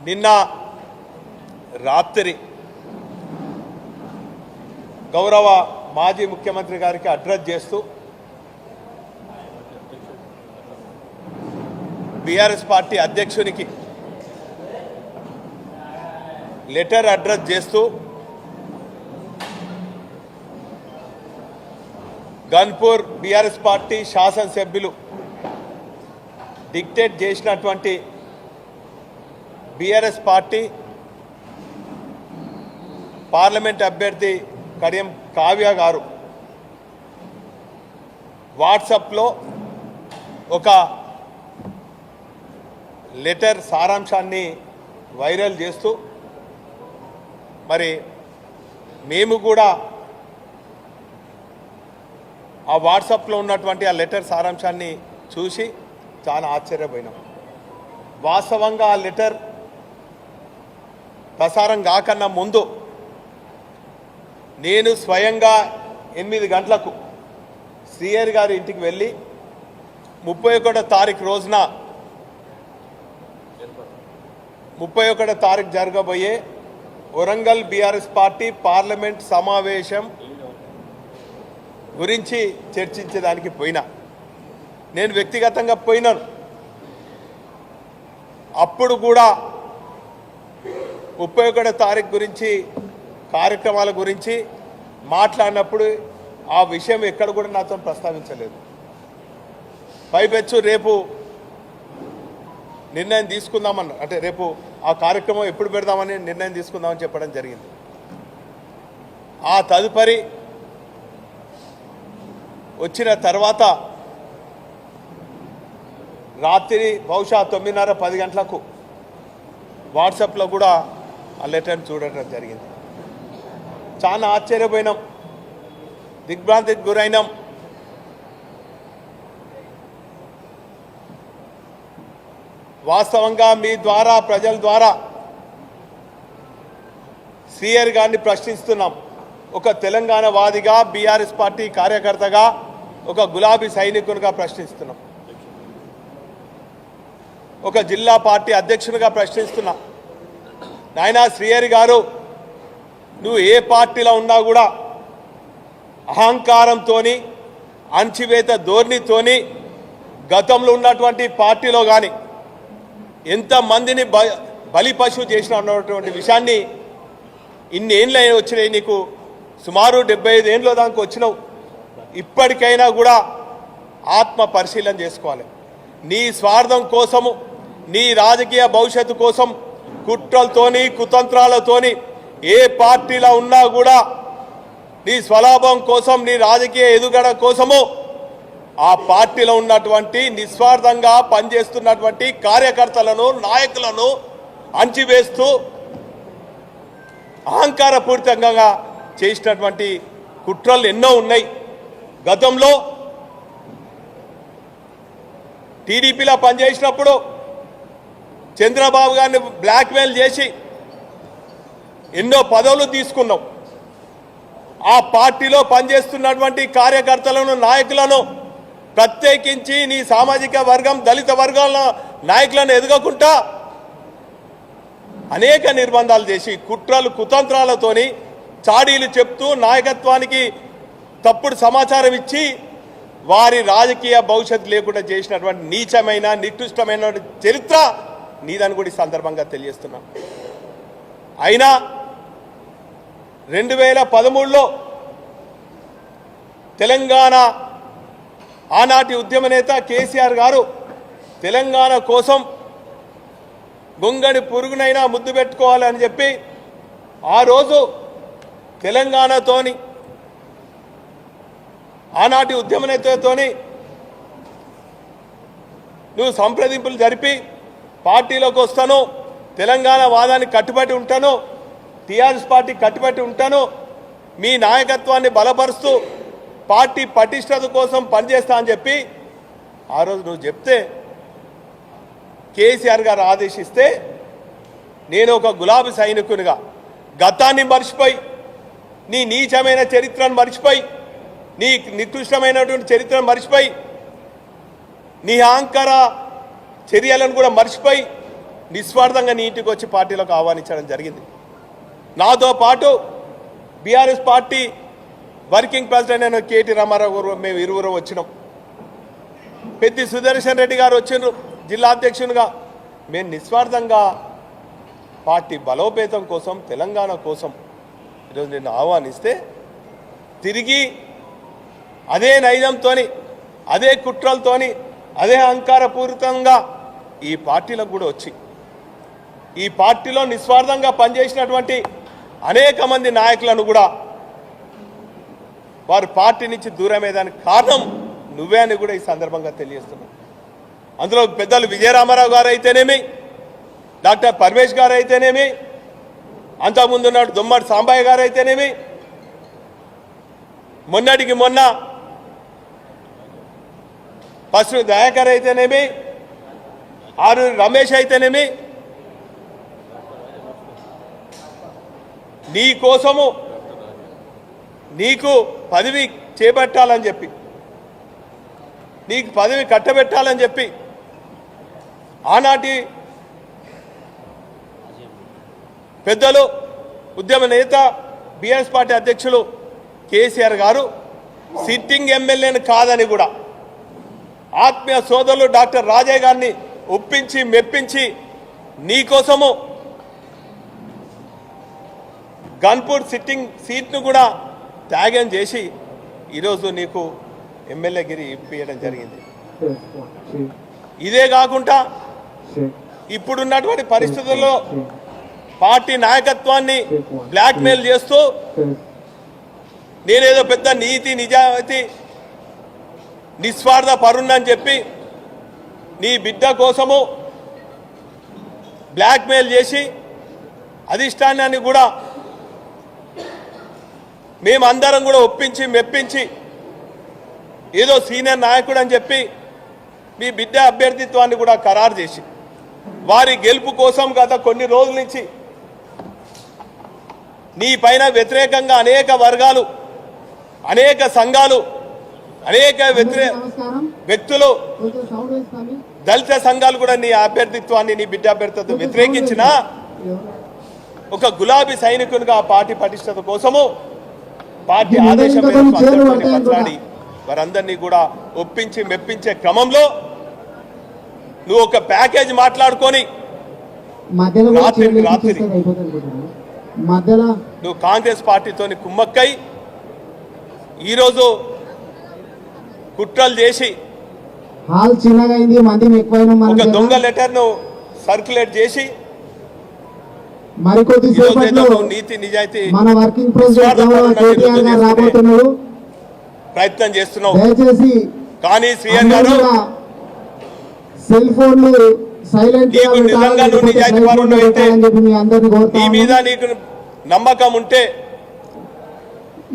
నిన్న రాత్రి గౌరవ మాజీ ముఖ్యమంత్రి గారికి అడ్రస్ చేస్తూ బీఆర్ఎస్ పార్టీ అధ్యక్షునికి లెటర్ అడ్రస్ చేస్తూ గన్పూర్ బీఆర్ఎస్ పార్టీ శాసనసభ్యులు డిక్టేట్ చేసినటువంటి బీఆర్ఎస్ పార్టీ పార్లమెంట్ అభ్యర్థి కడియం కావ్య గారు వాట్సాప్లో ఒక లెటర్ సారాంశాన్ని వైరల్ చేస్తూ మరి మేము కూడా ఆ వాట్సాప్లో ఉన్నటువంటి ఆ లెటర్ సారాంశాన్ని చూసి చాలా ఆశ్చర్యపోయినాం. వాస్తవంగా ఆ లెటర్ ప్రసారం కాకన్నా ముందు నేను స్వయంగా ఎనిమిది గంటలకు శ్రీయర్ గారి ఇంటికి వెళ్ళి ముప్పై ఒకటో తారీఖు రోజున ముప్పై ఒకటో తారీఖు జరగబోయే వరంగల్ బీఆర్ఎస్ పార్టీ పార్లమెంట్ సమావేశం గురించి చర్చించడానికి పోయినా. నేను వ్యక్తిగతంగా పోయినాను. అప్పుడు కూడా ముప్పై ఒకటో తారీఖు గురించి కార్యక్రమాల గురించి మాట్లాడినప్పుడు ఆ విషయం ఎక్కడ కూడా నాతో ప్రస్తావించలేదు. పైపెచ్చు రేపు నిర్ణయం తీసుకుందామన్న అంటే రేపు ఆ కార్యక్రమం ఎప్పుడు పెడదామని నిర్ణయం తీసుకుందామని చెప్పడం జరిగింది. ఆ తదుపరి వచ్చిన తర్వాత రాత్రి బహుశా తొమ్మిదిన్నర పది గంటలకు వాట్సాప్లో కూడా ఆ లెటర్ని చూడటం జరిగింది. చాలా ఆశ్చర్యపోయినాం. దిగ్భ్రాంతికి గురైనాం. వాస్తవంగా మీ ద్వారా ప్రజల ద్వారా సీఆర్ గారిని ప్రశ్నిస్తున్నాం. ఒక తెలంగాణ వాదిగా బీఆర్ఎస్ పార్టీ కార్యకర్తగా ఒక గులాబీ సైనికునిగా ప్రశ్నిస్తున్నాం. ఒక జిల్లా పార్టీ అధ్యక్షునిగా ప్రశ్నిస్తున్నాం. నాయనా శ్రీహరి గారు నువ్వు ఏ పార్టీలో ఉన్నా కూడా అహంకారంతోని అణచివేత ధోరణితోని గతంలో ఉన్నటువంటి పార్టీలో కానీ ఎంతమందిని బ బలి పశువు చేసిన అన్నటువంటి విషయాన్ని ఇన్ని ఏండ్లు వచ్చినాయి నీకు సుమారు డెబ్బై ఐదు దానికి వచ్చినావు. ఇప్పటికైనా కూడా ఆత్మ పరిశీలన చేసుకోవాలి. నీ స్వార్థం కోసము నీ రాజకీయ భవిష్యత్తు కోసం కుట్రలతోని కుతంత్రాలతోని ఏ పార్టీలో ఉన్నా కూడా నీ స్వలాభం కోసం నీ రాజకీయ ఎదుగడ కోసము ఆ పార్టీలో ఉన్నటువంటి నిస్వార్థంగా పనిచేస్తున్నటువంటి కార్యకర్తలను నాయకులను అంచివేస్తూ అహంకారపూరితంగా చేసినటువంటి కుట్రలు ఎన్నో ఉన్నాయి. గతంలో టీడీపీలో పనిచేసినప్పుడు చంద్రబాబు గారిని బ్లాక్మెయిల్ చేసి ఎన్నో పదవులు తీసుకున్నాం. ఆ పార్టీలో పనిచేస్తున్నటువంటి కార్యకర్తలను నాయకులను ప్రత్యేకించి నీ సామాజిక వర్గం దళిత వర్గాల నాయకులను ఎదగకుండా అనేక నిర్బంధాలు చేసి కుట్రలు కుతంత్రాలతోని చాడీలు చెప్తూ నాయకత్వానికి తప్పుడు సమాచారం ఇచ్చి వారి రాజకీయ భవిష్యత్తు లేకుండా చేసినటువంటి నీచమైన నికృష్టమైన చరిత్ర నీదని కూడా ఈ సందర్భంగా తెలియజేస్తున్నాం. అయినా రెండు వేల పదమూడులో తెలంగాణ ఆనాటి ఉద్యమ నేత కేసీఆర్ గారు తెలంగాణ కోసం గొంగడి పురుగునైనా ముద్దు పెట్టుకోవాలని చెప్పి ఆ రోజు తెలంగాణతోని ఆనాటి ఉద్యమ నేతతోని నువ్వు సంప్రదింపులు జరిపి పార్టీలోకి వస్తాను తెలంగాణ వాదానికి కట్టుబడి ఉంటాను టీఆర్ఎస్ పార్టీ కట్టుబడి ఉంటాను మీ నాయకత్వాన్ని బలపరుస్తూ పార్టీ పటిష్టత కోసం పనిచేస్తా అని చెప్పి ఆ రోజు నువ్వు చెప్తే కేసీఆర్ గారు ఆదేశిస్తే నేను ఒక గులాబీ సైనికునిగా గతాన్ని మర్చిపోయి నీ నీచమైన చరిత్రను మర్చిపోయి నీ నికృష్టమైనటువంటి చరిత్రను మర్చిపోయి నీ అహంకార చర్యలను కూడా మర్చిపోయి నిస్వార్థంగా నీ ఇంటికి వచ్చి పార్టీలోకి ఆహ్వానించడం జరిగింది. నాతో పాటు బీఆర్ఎస్ పార్టీ వర్కింగ్ ప్రెసిడెంట్ అయిన కేటీ రామారావు గారు మేము ఇరువురు వచ్చినాం. పెద్ది సుదర్శన్ రెడ్డి గారు వచ్చిండ్రు జిల్లా అధ్యక్షునిగా. మేము నిస్వార్థంగా పార్టీ బలోపేతం కోసం తెలంగాణ కోసం ఈరోజు నేను ఆహ్వానిస్తే తిరిగి అదే నైజంతో అదే కుట్రలతోని అదే అహంకారపూరితంగా ఈ పార్టీలకు కూడా వచ్చి ఈ పార్టీలో నిస్వార్థంగా పనిచేసినటువంటి అనేక మంది నాయకులను కూడా వారు పార్టీ నుంచి దూరమేదానికి కారణం నువ్వే అని కూడా ఈ సందర్భంగా తెలియజేస్తున్నాను. అందులో పెద్దలు విజయరామారావు గారు అయితేనేమి డాక్టర్ పరమేష్ గారు అయితేనేమి అంతకుముందు ఉన్నాడు దుమ్మడి సాంబయ్య గారు అయితేనేమి మొన్నటికి మొన్న పశు దయాకర్ అయితేనేమి ఆరు రమేష్ అయితేనేమి? నీ కోసము నీకు పదవి చేపట్టాలని చెప్పి. నీకు పదవి కట్టబెట్టాలని చెప్పి. ఆనాటి పెద్దలు ఉద్యమ నేత బీఆర్ఎస్ పార్టీ అధ్యక్షులు కేసీఆర్ గారు సిట్టింగ్ ఎమ్మెల్యేని కాదని కూడా ఆత్మీయ సోదరులు డాక్టర్ రాజయ్య గారిని ఒప్పించి మెప్పించి నీకోసము గన్పూర్ సిట్టింగ్ సీట్ను కూడా త్యాగం చేసి ఈరోజు నీకు ఎమ్మెల్యే గిరి ఇప్పించడం జరిగింది. ఇదే కాకుండా ఇప్పుడున్నటువంటి పరిస్థితుల్లో పార్టీ నాయకత్వాన్ని బ్లాక్మెయిల్ చేస్తూ నేనేదో పెద్ద నీతి నిజాయితీ నిస్వార్థ పరుణ్ణని చెప్పి నీ బిడ్డ కోసము బ్లాక్మెయిల్ చేసి అధిష్టానాన్ని కూడా మేమందరం కూడా ఒప్పించి మెప్పించి ఏదో సీనియర్ నాయకుడు అని చెప్పి మీ బిడ్డ అభ్యర్థిత్వాన్ని కూడా ఖరారు చేసి వారి గెలుపు కోసం గత కొన్ని రోజుల నుంచి నీ పైన వ్యతిరేకంగా అనేక వర్గాలు అనేక సంఘాలు అనేక వ్యతిరే వ్యక్తులు దళిత సంఘాలు కూడా నీ అభ్యర్థిత్వాన్ని నీ బిడ్డ అభ్యర్థిత్వం వ్యతిరేకించిన ఒక గులాబీ సైనికునిగా ఆ పార్టీ పటిష్టత కోసము పార్టీ ఆదేశం మాట్లాడి వారందరినీ కూడా ఒప్పించి మెప్పించే క్రమంలో నువ్వు ఒక ప్యాకేజ్ మాట్లాడుకొని రాత్రి- నువ్వు కాంగ్రెస్ పార్టీతోని కుమ్మక్కై ఈరోజు కుట్రలు చేసి హాల్ చిన్నగా అయింది మందిని ఎక్కువైన ఒక దొంగ మనం లెటర్ను సర్క్యులేట్ చేసి మరికొద్ది సేపట్లో నీతి నిజాయితీ మన వర్కింగ్ ప్రెసిడెంట్ కేటీఆర్ గారు రాబోతున్నాడు ప్రయత్నం చేస్తున్నావు దయచేసి కానీ శ్రీయన్ గారు సెల్ ఫోన్లు సైలెంట్ నీ మీద నీకు నమ్మకం ఉంటే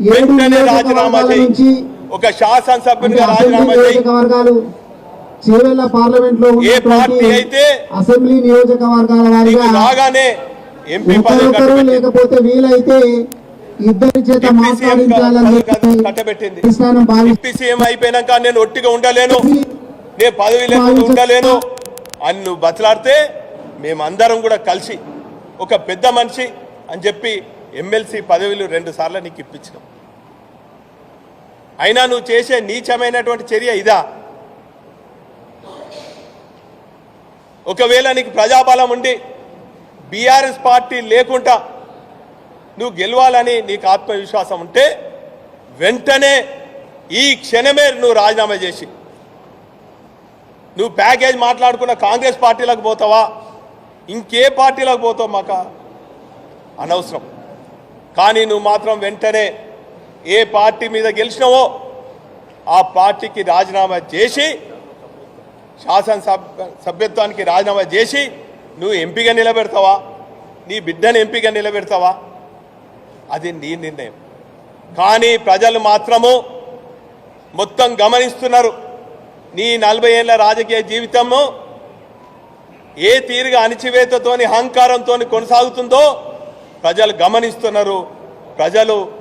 వెంటనే రాజీనామా నియోజకవర్గాల చేయి. నుంచి ఒక శాసనసభ్యునిగా రాజీనామా చేయి. చేవెళ్ళ పార్లమెంట్లో ఏ పార్టీ అయితే అసెంబ్లీ నియోజకవర్గాల వారిగా రాగానే ఎంపీ పదవి లేకపోతే వీలైతే ఇద్దరి చేత కట్టబెట్టింది. డిప్యూటీ సీఎం అయిపోయినాక నేను ఒట్టిగా ఉండలేను. నేను పదవి లేకుండా ఉండలేను. అని నువ్వు బతలాడితే మేమందరం కూడా కలిసి ఒక పెద్ద మనిషి అని చెప్పి ఎమ్మెల్సీ పదవులు రెండు సార్లు నీకు ఇప్పించినాం. అయినా నువ్వు చేసే నీచమైనటువంటి చర్య ఇదా? ఒకవేళ నీకు ప్రజాబలం ఉండి బీఆర్ఎస్ పార్టీ లేకుండా నువ్వు గెలవాలని నీకు ఆత్మవిశ్వాసం ఉంటే వెంటనే ఈ క్షణమే నువ్వు రాజీనామా చేసి నువ్వు ప్యాకేజ్ మాట్లాడుకున్న కాంగ్రెస్ పార్టీలకు పోతావా? ఇంకే పార్టీలకు పోతావు మాక? అనవసరం. కానీ నువ్వు మాత్రం వెంటనే ఏ పార్టీ మీద గెలిచినావో ఆ పార్టీకి రాజీనామా చేసి శాసనసభ సభ్యత్వానికి రాజీనామా చేసి నువ్వు ఎంపీగా నిలబెడతావా? నీ బిడ్డను ఎంపీగా నిలబెడతావా? అది నీ నిర్ణయం. కానీ ప్రజలు మాత్రము మొత్తం గమనిస్తున్నారు. నీ నలభై ఏళ్ళ రాజకీయ జీవితము ఏ తీరుగా అణిచివేతతోని అహంకారంతో కొనసాగుతుందో ప్రజలు గమనిస్తున్నారు. ప్రజలు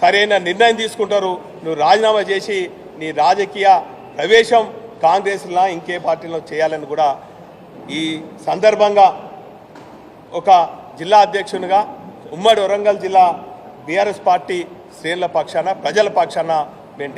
సరైన నిర్ణయం తీసుకుంటారు. నువ్వు రాజీనామా చేసి నీ రాజకీయ ప్రవేశం కాంగ్రెస్లో ఇంకే పార్టీలో చేయాలని కూడా ఈ సందర్భంగా ఒక జిల్లా అధ్యక్షునిగా ఉమ్మడి వరంగల్ జిల్లా బీఆర్ఎస్ పార్టీ శ్రేణుల పక్షాన ప్రజల పక్షాన మేము